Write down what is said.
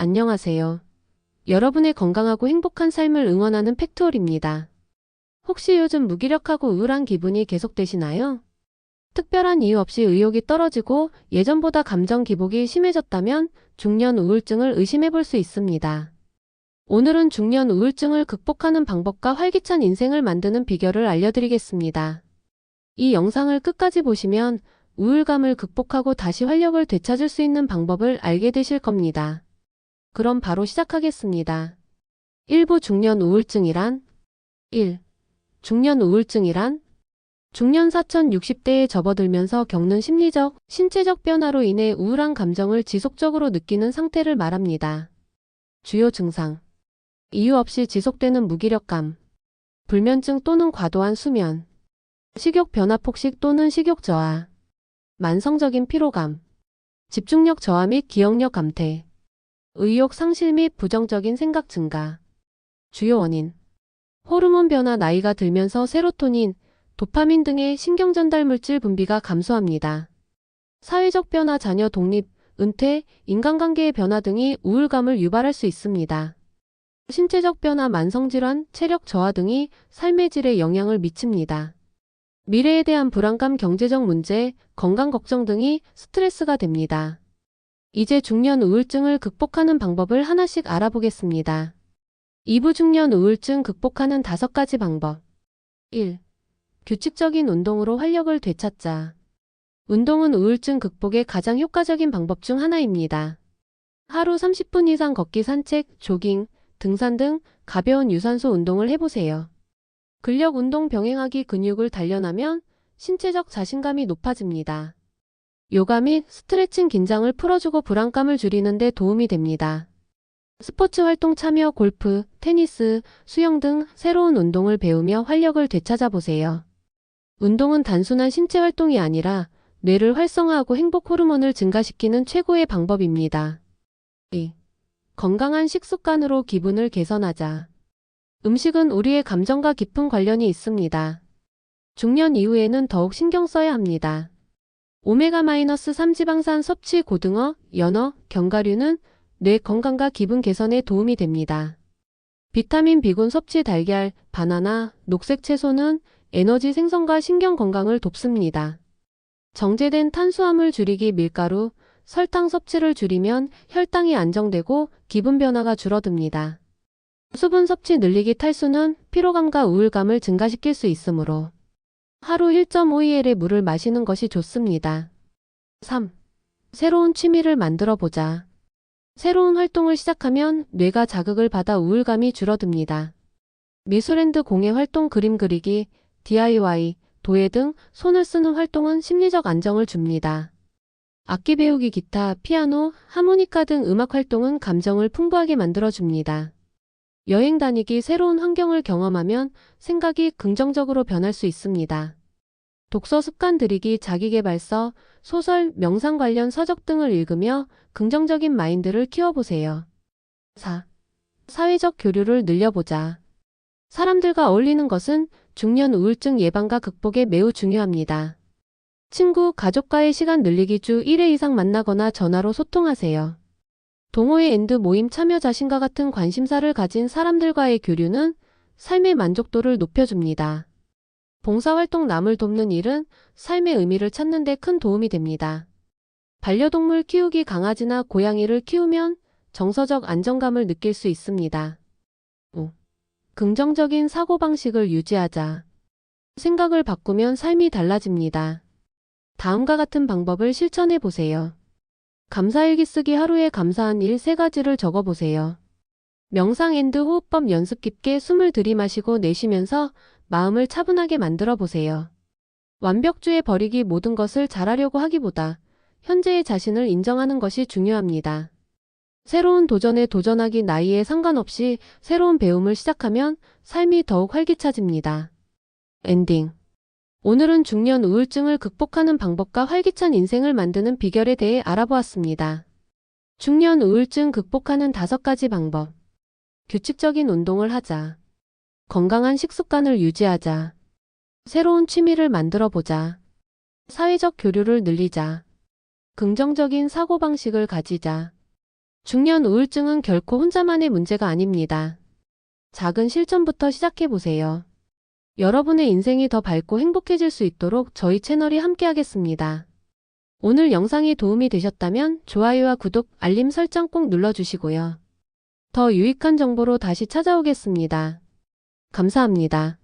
안녕하세요. 여러분의 건강하고 행복한 삶을 응원하는 팩트홀입니다. 혹시 요즘 무기력하고 우울한 기분이 계속되시나요? 특별한 이유 없이 의욕이 떨어지고 예전보다 감정 기복이 심해졌다면 중년 우울증을 의심해 볼 수 있습니다. 오늘은 중년 우울증을 극복하는 방법과 활기찬 인생을 만드는 비결을 알려드리겠습니다. 이 영상을 끝까지 보시면 우울감을 극복하고 다시 활력을 되찾을 수 있는 방법을 알게 되실 겁니다. 그럼 바로 시작하겠습니다. 일부 중년 우울증이란? 1. 중년 우울증이란? 중년 사천 60대에 접어들면서 겪는 심리적, 신체적 변화로 인해 우울한 감정을 지속적으로 느끼는 상태를 말합니다. 주요 증상. 이유 없이 지속되는 무기력감, 불면증 또는 과도한 수면, 식욕 변화 폭식 또는 식욕 저하, 만성적인 피로감, 집중력 저하 및 기억력 감퇴, 의욕 상실 및 부정적인 생각 증가. 주요 원인 호르몬 변화 나이가 들면서 세로토닌, 도파민 등의 신경 전달 물질 분비가 감소합니다. 사회적 변화 자녀 독립, 은퇴, 인간관계의 변화 등이 우울감을 유발할 수 있습니다. 신체적 변화 만성질환, 체력 저하 등이 삶의 질에 영향을 미칩니다. 미래에 대한 불안감, 경제적 문제, 건강 걱정 등이 스트레스가 됩니다. 이제 중년 우울증을 극복하는 방법을 하나씩 알아보겠습니다. 2부 중년 우울증 극복하는 다섯 가지 방법. 1. 규칙적인 운동으로 활력을 되찾자. 운동은 우울증 극복의 가장 효과적인 방법 중 하나입니다. 하루 30분 이상 걷기 산책, 조깅, 등산 등 가벼운 유산소 운동을 해보세요. 근력 운동 병행하기 근육을 단련하면 신체적 자신감이 높아집니다. 요가 및 스트레칭 긴장을 풀어주고 불안감을 줄이는 데 도움이 됩니다. 스포츠 활동 참여 골프, 테니스, 수영 등 새로운 운동을 배우며 활력을 되찾아보세요. 운동은 단순한 신체 활동이 아니라 뇌를 활성화하고 행복 호르몬을 증가시키는 최고의 방법입니다. 2. 건강한 식습관으로 기분을 개선하자. 음식은 우리의 감정과 깊은 관련이 있습니다. 중년 이후에는 더욱 신경 써야 합니다. 오메가-3 지방산 섭취 고등어, 연어, 견과류는 뇌 건강과 기분 개선에 도움이 됩니다. 비타민 B군 섭취 달걀, 바나나, 녹색 채소는 에너지 생성과 신경 건강을 돕습니다. 정제된 탄수화물 줄이기 밀가루, 설탕 섭취를 줄이면 혈당이 안정되고 기분 변화가 줄어듭니다. 수분 섭취 늘리기 탈수는 피로감과 우울감을 증가시킬 수 있으므로 하루 1.5ml의 물을 마시는 것이 좋습니다. 3. 새로운 취미를 만들어 보자. 새로운 활동을 시작하면 뇌가 자극을 받아 우울감이 줄어듭니다. 미술앤드 공예 활동 그림 그리기, DIY, 도예 등 손을 쓰는 활동은 심리적 안정을 줍니다. 악기 배우기 기타, 피아노, 하모니카 등 음악 활동은 감정을 풍부하게 만들어줍니다. 여행 다니기 새로운 환경을 경험하면 생각이 긍정적으로 변할 수 있습니다. 독서 습관 들이기 자기계발서, 소설, 명상 관련 서적 등을 읽으며 긍정적인 마인드를 키워보세요. 4. 사회적 교류를 늘려보자. 사람들과 어울리는 것은 중년 우울증 예방과 극복에 매우 중요합니다. 친구, 가족과의 시간 늘리기 주 1회 이상 만나거나 전화로 소통하세요. 동호회 앤드 모임 참여 자신과 같은 관심사를 가진 사람들과의 교류는 삶의 만족도를 높여줍니다. 봉사활동 남을 돕는 일은 삶의 의미를 찾는 데 큰 도움이 됩니다. 반려동물 키우기 강아지나 고양이를 키우면 정서적 안정감을 느낄 수 있습니다. 5. 긍정적인 사고방식을 유지하자. 생각을 바꾸면 삶이 달라집니다. 다음과 같은 방법을 실천해 보세요. 감사일기 쓰기 하루에 감사한 일세 가지를 적어보세요. 명상 앤드 호흡법 연습 깊게 숨을 들이마시고 내쉬면서 마음을 차분하게 만들어 보세요. 완벽주의 버리기 모든 것을 잘하려고 하기보다 현재의 자신을 인정하는 것이 중요합니다. 새로운 도전에 도전하기 나이에 상관없이 새로운 배움을 시작하면 삶이 더욱 활기차집니다. 엔딩. 오늘은 중년 우울증을 극복하는 방법과 활기찬 인생을 만드는 비결에 대해 알아보았습니다. 중년 우울증 극복하는 다섯 가지 방법. 규칙적인 운동을 하자. 건강한 식습관을 유지하자. 새로운 취미를 만들어 보자. 사회적 교류를 늘리자. 긍정적인 사고방식을 가지자. 중년 우울증은 결코 혼자만의 문제가 아닙니다. 작은 실천부터 시작해 보세요. 여러분의 인생이 더 밝고 행복해질 수 있도록 저희 채널이 함께하겠습니다. 오늘 영상이 도움이 되셨다면 좋아요와 구독, 알림 설정 꼭 눌러주시고요. 더 유익한 정보로 다시 찾아오겠습니다. 감사합니다.